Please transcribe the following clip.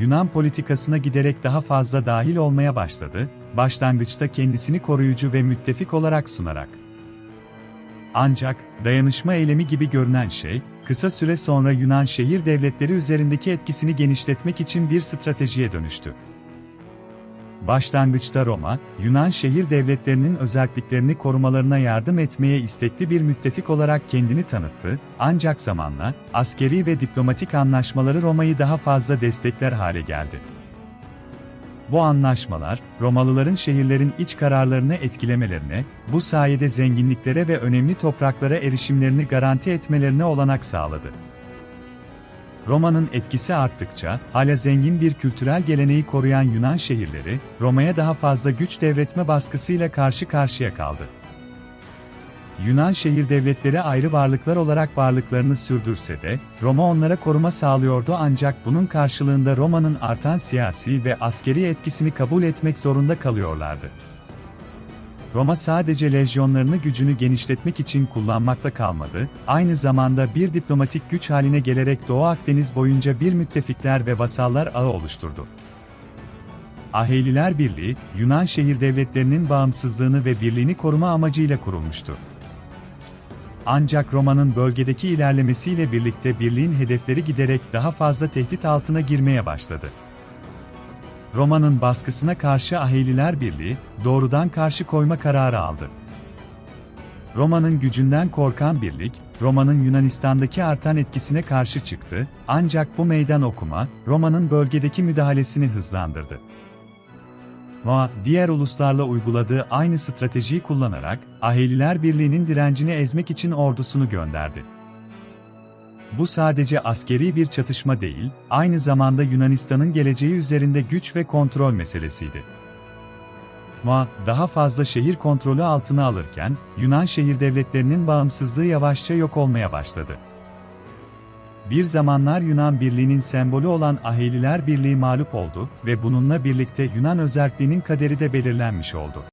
Yunan politikasına giderek daha fazla dahil olmaya başladı, başlangıçta kendisini koruyucu ve müttefik olarak sunarak. Ancak, dayanışma eylemi gibi görünen şey, kısa süre sonra Yunan şehir devletleri üzerindeki etkisini genişletmek için bir stratejiye dönüştü. Başlangıçta Roma, Yunan şehir devletlerinin özelliklerini korumalarına yardım etmeye istekli bir müttefik olarak kendini tanıttı, ancak zamanla, askeri ve diplomatik anlaşmaları Roma'yı daha fazla destekler hale geldi. Bu anlaşmalar, Romalıların şehirlerin iç kararlarını etkilemelerine, bu sayede zenginliklere ve önemli topraklara erişimlerini garanti etmelerine olanak sağladı. Roma'nın etkisi arttıkça, hala zengin bir kültürel geleneği koruyan Yunan şehirleri, Roma'ya daha fazla güç devretme baskısıyla karşı karşıya kaldı. Yunan şehir devletleri ayrı varlıklar olarak varlıklarını sürdürse de, Roma onlara koruma sağlıyordu ancak bunun karşılığında Roma'nın artan siyasi ve askeri etkisini kabul etmek zorunda kalıyorlardı. Roma sadece lejyonlarını gücünü genişletmek için kullanmakla kalmadı, aynı zamanda bir diplomatik güç haline gelerek Doğu Akdeniz boyunca bir müttefikler ve vasallar ağı oluşturdu. Aheyliler Birliği, Yunan şehir devletlerinin bağımsızlığını ve birliğini koruma amacıyla kurulmuştu. Ancak Roma'nın bölgedeki ilerlemesiyle birlikte birliğin hedefleri giderek daha fazla tehdit altına girmeye başladı. Roma'nın baskısına karşı Aheyliler Birliği, doğrudan karşı koyma kararı aldı. Roma'nın gücünden korkan birlik, Roma'nın Yunanistan'daki artan etkisine karşı çıktı, ancak bu meydan okuma, Roma'nın bölgedeki müdahalesini hızlandırdı. Roma, diğer uluslarla uyguladığı aynı stratejiyi kullanarak, Aheyliler Birliği'nin direncini ezmek için ordusunu gönderdi. Bu sadece askeri bir çatışma değil, aynı zamanda Yunanistan'ın geleceği üzerinde güç ve kontrol meselesiydi. Ma, daha fazla şehir kontrolü altına alırken, Yunan şehir devletlerinin bağımsızlığı yavaşça yok olmaya başladı. Bir zamanlar Yunan Birliği'nin sembolü olan Aheyliler Birliği mağlup oldu ve bununla birlikte Yunan özerkliğinin kaderi de belirlenmiş oldu.